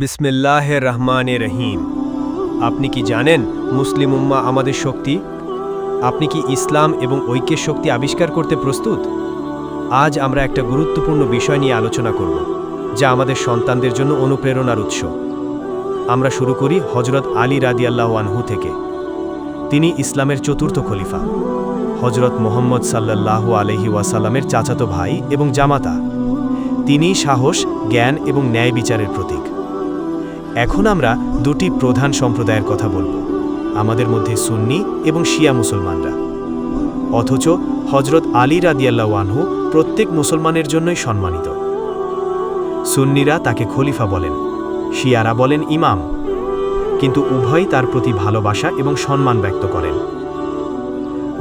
বিসমিল্লাহ রহমান রহিম। আপনি কি জানেন মুসলিম উম্মা আমাদের শক্তি? আপনি কি ইসলাম এবং ঐক্যের শক্তি আবিষ্কার করতে প্রস্তুত? আজ আমরা একটা গুরুত্বপূর্ণ বিষয় নিয়ে আলোচনা করব, যা আমাদের সন্তানদের জন্য অনুপ্রেরণার উৎস। আমরা শুরু করি হজরত আলী রাদিয়াল্লাহ আনহু থেকে। তিনি ইসলামের চতুর্থ খলিফা। হজরত মোহাম্মদ সাল্লাল্লাহু আলহি ওয়াসাল্লামের চাচাতো ভাই এবং জামাতা। তিনি সাহস, জ্ঞান এবং ন্যায় বিচারের প্রতীক। এখন আমরা দুটি প্রধান সম্প্রদায়ের কথা বলব, আমাদের মধ্যে সুন্নি এবং শিয়া মুসলমানরা। অথচ হজরত আলী রাদিয়াল্লাহু আনহু প্রত্যেক মুসলমানের জন্যই সম্মানিত। সুন্নিরা তাকে খলিফা বলেন, শিয়ারা বলেন ইমাম। কিন্তু উভয়ই তার প্রতি ভালোবাসা এবং সম্মান ব্যক্ত করেন।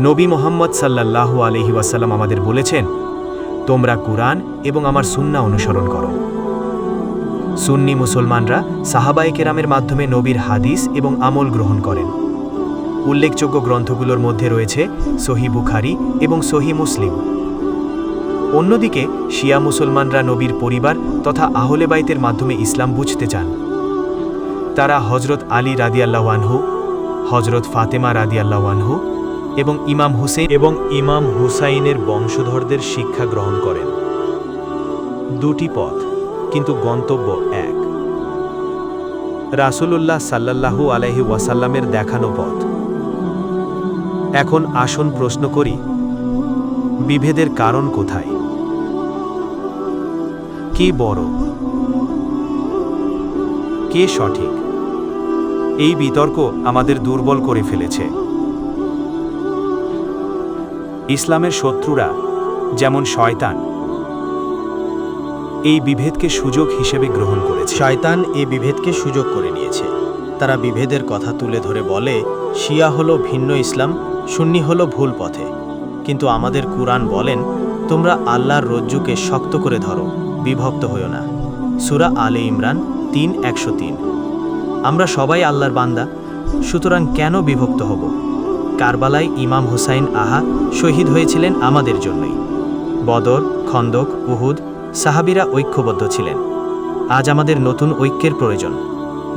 নবী মোহাম্মদ সাল্লাল্লাহু আলহি ওয়াসাল্লাম আমাদের বলেছেন, তোমরা কুরআন এবং আমার সুন্না অনুসরণ করো। সুন্নি মুসলমানরা সাহাবায়ে কেরামের মাধ্যমে নবীর হাদিস এবং আমল গ্রহণ করেন। উল্লেখযোগ্য গ্রন্থগুলোর মধ্যে রয়েছে সহি বুখারি এবং সহি মুসলিম। অন্যদিকে, শিয়া মুসলমানরা নবীর পরিবার তথা আহলে বাইতের মাধ্যমে ইসলাম বুঝতে চান। তারা হজরত আলী রাদিয়াল্লাহু হজরত ফাতেমা রাদিয়াল্লাহু এবং ইমাম হুসেন এবং ইমাম হুসাইনের বংশধরদের শিক্ষা গ্রহণ করেন। দুটি পথ। কিন্তু গন্তব্য এক। রাসূলুল্লাহ সাল্লাল্লাহু আলাইহি ওয়াসাল্লামের দেখানো পথ। এখন আসন প্রশ্ন করি, বিভেদের কারণ কোথায়? কে বড়? কে সঠিক? এই বিতর্ক আমাদের দুর্বল করে ফেলেছে। ইসলামের শত্রুরা যেমন শয়তান এই বিভেদকে সুযোগ হিসেবে গ্রহণ করেছে। শয়তান এ বিভেদকে সুযোগ করে নিয়েছে। তারা বিভেদের কথা তুলে ধরে বলে, শিয়া হলো ভিন্ন ইসলাম, সুন্নি হলো ভুল পথে। কিন্তু আমাদের কুরআন বলেন, তোমরা আল্লাহর রজ্জুকে শক্ত করে ধরো, বিভক্ত হইও না। সুরা আলে ইমরান তিন, একশো তিন। আমরা সবাই আল্লাহর বান্দা, সুতরাং কেন বিভক্ত হব? কারবালায় ইমাম হুসাইন আহা শহীদ হয়েছিলেন আমাদের জন্যই। বদর, খন্দক, উহুদ সাহাবিরা ঐক্যবদ্ধ ছিলেন। আজ আমাদের নতুন ঐক্যের প্রয়োজন।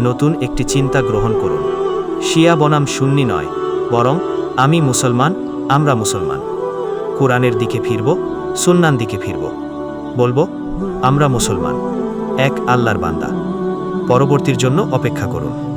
নতুন একটি চিন্তা গ্রহণ করুন। শিয়া বনাম সুন্নি নয়, বরং আমি মুসলমান, আমরা মুসলমান। কোরআনের দিকে ফিরব সুন্নান দিকে ফিরব। বলব, আমরা মুসলমান। এক আল্লাহর বান্দা। পরবর্তীর জন্য অপেক্ষা করুন।